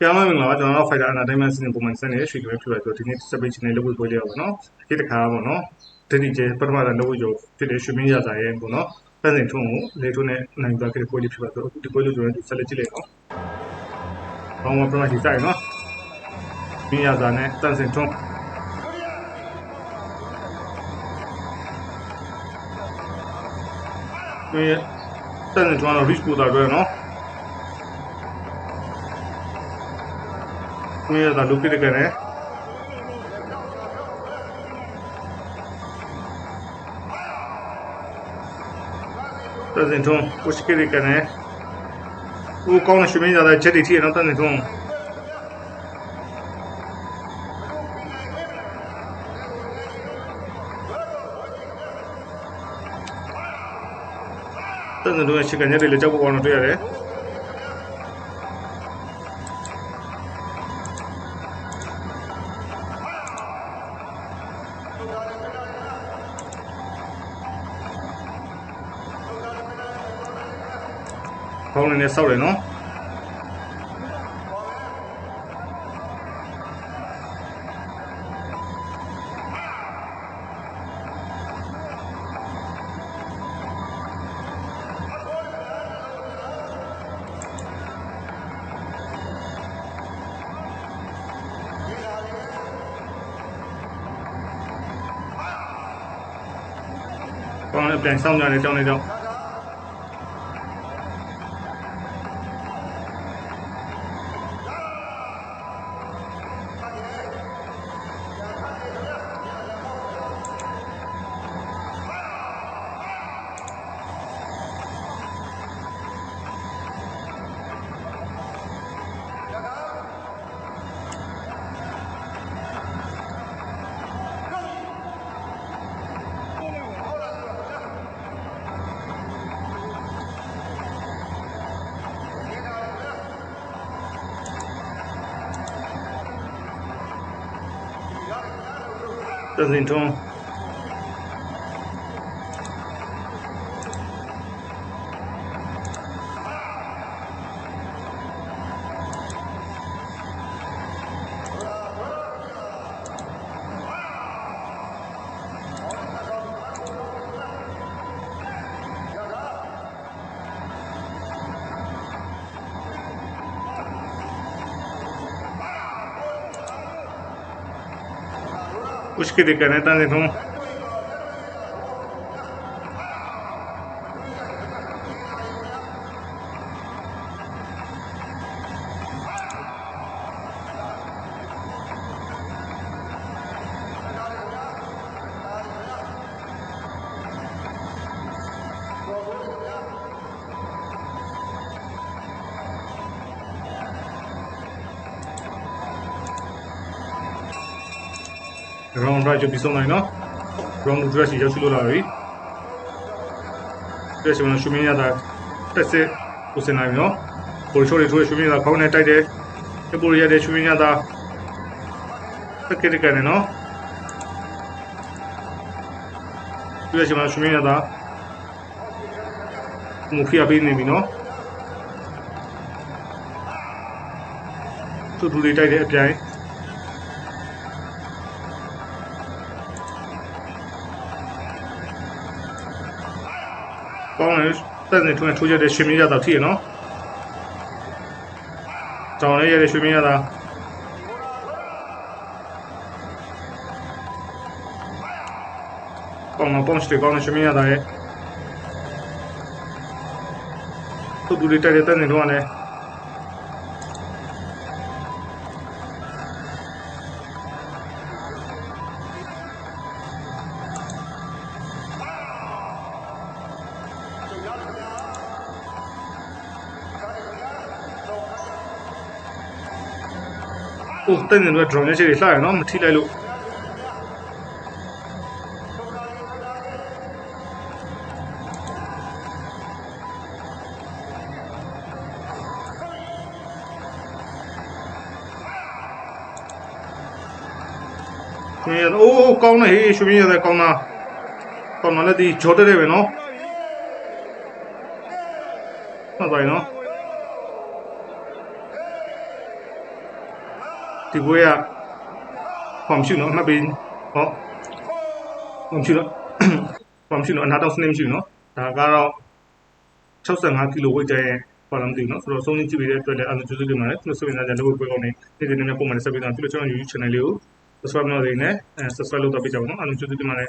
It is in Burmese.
ပြန်လာမင်္ဂလာပါကျွန်တော်တို့ Fighter Entertainment စီစဉ်ပုံမှန်စနေရွှေကလေးဖြစ်ပါဆိုဒီနေ့ separate channel လုပ်ဖို့ပွဲလေးပါပေါ့နော်ဒီတစ်ခါပေါ့နော်ဒတိကျပထမတန်းလုပ်ဖို့ဖြစ်တဲ့ရွှေမင်းရစာရဲ့ပေါ့နော်ပန်းစင်ထုံးကိုလေထုံးနဲ့နိုင်သွားခဲ့တဲ့ပွဲလေးဖြစ်ပါဆိုဒီပွဲလေးကျွန်တော်တို့ဆက်လက်ကြည့်လိုက်အောင်။ဘောင်းမပထမရှိစိုက်နော်မင်းရစာနဲ့ပန်းစင်ထုံးဒီပန်းစင်ထုံးတော့ reach ပို့တာတွေ့နော် မင်းရတာလူပြစ်ကနေတဇင်ထုံးကိုရှိကိကနေဦးကောင်းရှိမင်းရတာချ က်တီတီနော်တဇင်ထုံးတဇင်ထုံး ရှိကနေလေ ကြောက်ပေါ်တော့တွေ့ င်းလိုက်ကြပြီးဆုံးနိုင်နော်ရောင်းလူ dress ရောက်ရှိလို့လာပြီ dress မှာရှူမင်းရတာတက်စစ်ကိုစင်နိုင်နော်ပိုချိုးတွေထိုးရှူမင်းရတာခေါင်းနဲ့တိုက်တယ်ဒီပိုရတဲ့ရှူမင်းရတာတက်ကက်ကနေနော် dress မှာရှူမင်းရတာမူဖီယာပေးနေပြီနော်သူ့လူတွေတိုက်တဲ့အပြိုင် ကောင်းတယ်တက်နေထွန်းထိုးရတဲ့ရွှေမင်းရတာဖြစ်ရနော်။ကြောင်လေးရတဲ့ရွှေမင်းရတာကောင်းတော့ပေါင်းစတေကောင်းတဲ့ရွှေမင်းရတာရဲ့သူ့ဒူလေးတက်တဲ့တက်နေတော့လည်း ဟိုတက်နေတော့ drone နဲ့ခြေတွေလှရနော်မထိလိုက်လို့ရွှေရအိုးကောင်းတယ်ဟေးရွှေရတဲ့ကောင်းတာကောင်းတော့လည်းဒီဂျော်တက်တယ်ပဲနော်မှတ်ပါနော် ဒီပွဲကဟောမရှိနော်အမှတ်ပေးဟောဟောမရှိနော်ဟောမရှိနော်အနာတော့စနစ်မရှိနော်ဒါကတော့65ကီလိုဝိတ်တဲ့ဘာလို့မသိဘူးနော်ဆိုတော့ဆုံးနေကြည့်ပြီးတဲ့အတွက်လည်းအလုံးကျစုတင်ပါတယ်သူတို့ဆိုရင်လည်းလုပ်ပွဲကောင်းနေဒီဒီနေ့ပုံမှန်ဆက်ပြီးတော့သူတို့ကျွန်တော် YouTube channel လေးကို subscribe လုပ်နေနဲ့ subscribe လုပ်တော့ပြကြပါဦးနော်အလုံးကျစုတင်ပါတယ်